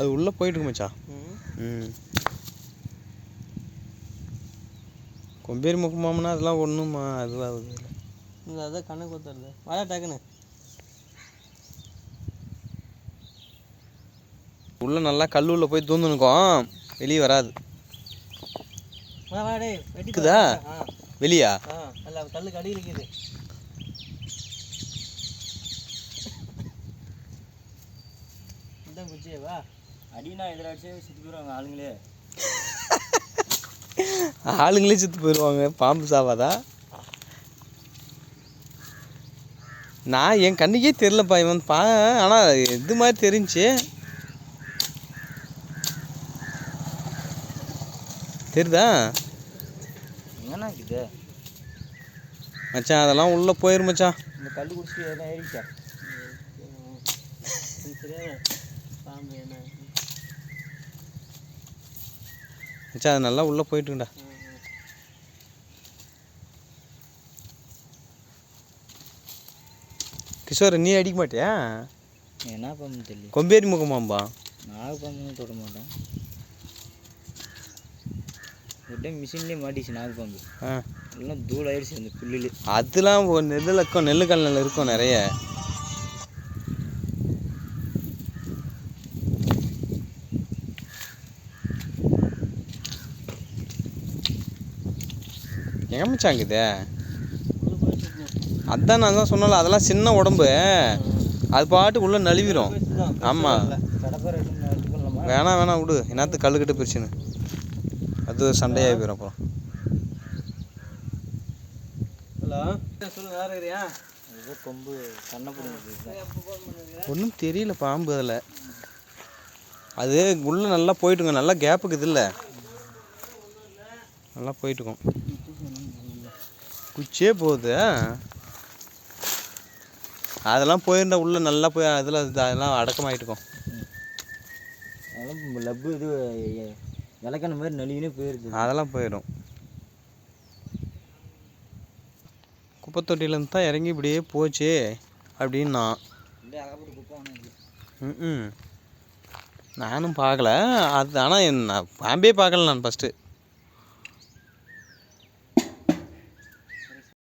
அது உள்ளே போயிட்டு மச்சான் ம். ம். கொம்பேரி முக்கமாமனா அதெல்லாம் ஒன்றுமா அதுவாகுது இல்லை அதான் கணக்கு ஊற்றுறது வாடா டக்குன்னு. உள்ளே நல்லா கல் உள்ள போய் தூந்துனுக்கும் வெளியே வராது. இருக்குதா? வெளியா? கல்லுக்கு அடியில் இருக்குது. இதான் குச்சியே வா. அடினா அடிச்சு சுற்றி போயிடுவாங்க ஆளுங்களே. ஆளுங்களே செத்து போயிடுவாங்க பாம்பு சாவாதா? நான் என் கண்ணுக்கே தெரிலப்பா இவன் பா ஆனால் இது மாதிரி தெரிஞ்சுச்சு தெரியுதா? என்னண்ணா இருக்குது மச்சான் அதெல்லாம் உள்ளே போயிரு மச்சான். இந்த கல் குடிச்சிட்டு எதாவது ஏறிச்சா தெரியாது பாம்பு என்ன? மச்சான் அது நல்லா உள்ளே போயிட்டுங்கடா. கிஷோர் நீ அடிக்க மாட்டியா? என்ன பாம்பு தெரியல. கொம்பேரி முகமாம்பா. நாக பாம்பு தொட மாட்டேன். டைம் மிஷின்லேயே மாட்டிச்சு நாக பாம்பு. ஆ. எல்லாம் தூள் ஆயிடுச்சு அந்த புல்லில். அதெல்லாம் நெல்லில் இருக்கும் நெல்லு கல்லில் இருக்கும் நிறைய. எங்க மச்சாங்க இது. அதான் நான் தான் சொன்னல அதெல்லாம் சின்ன உடம்பு. அது பாட்டு உள்ள நழுவிடும் பெருசு தான், பெருசு ஆமா. வரல. கடப்பாரை எடுத்து எடுத்து பண்ணலாமா வேணாம் வேணாம் விடு. என்னத்து கல்லுக்கிட்ட பிரிச்சுன்னு அது சண்டையாகி போயிடும் அப்புறம். ஹலோ? இருக்கிறியா கொம்பு கண்ணை ஃபோன் பண்ணுறீங்க ஒன்றும் தெரியல பாம்பு அதில். அது உள்ளே நல்லா போயிட்டுங்க. நல்லா கேப்புக்கு இது இல்லை. நல்லா போயிட்டுக்கும். குச்சியே போகுது அதெல்லாம் போயிருந்தா உள்ளே நல்லா போய் அதில் அதெல்லாம் அடக்கமாயிட்டுக்கும். அதெல்லாம் லப்பு இது இலக்கண மாதிரி நழுவினே போயிருது. அதெல்லாம் போயிடும். குப்பை தொட்டியிலேருந்து தான் இறங்கி இப்படியே போச்சு அப்படின்னா. ம் நானும் பார்க்கல. அது ஆனால் நான் பாம்பே பார்க்கல நான் ஃபஸ்ட்டு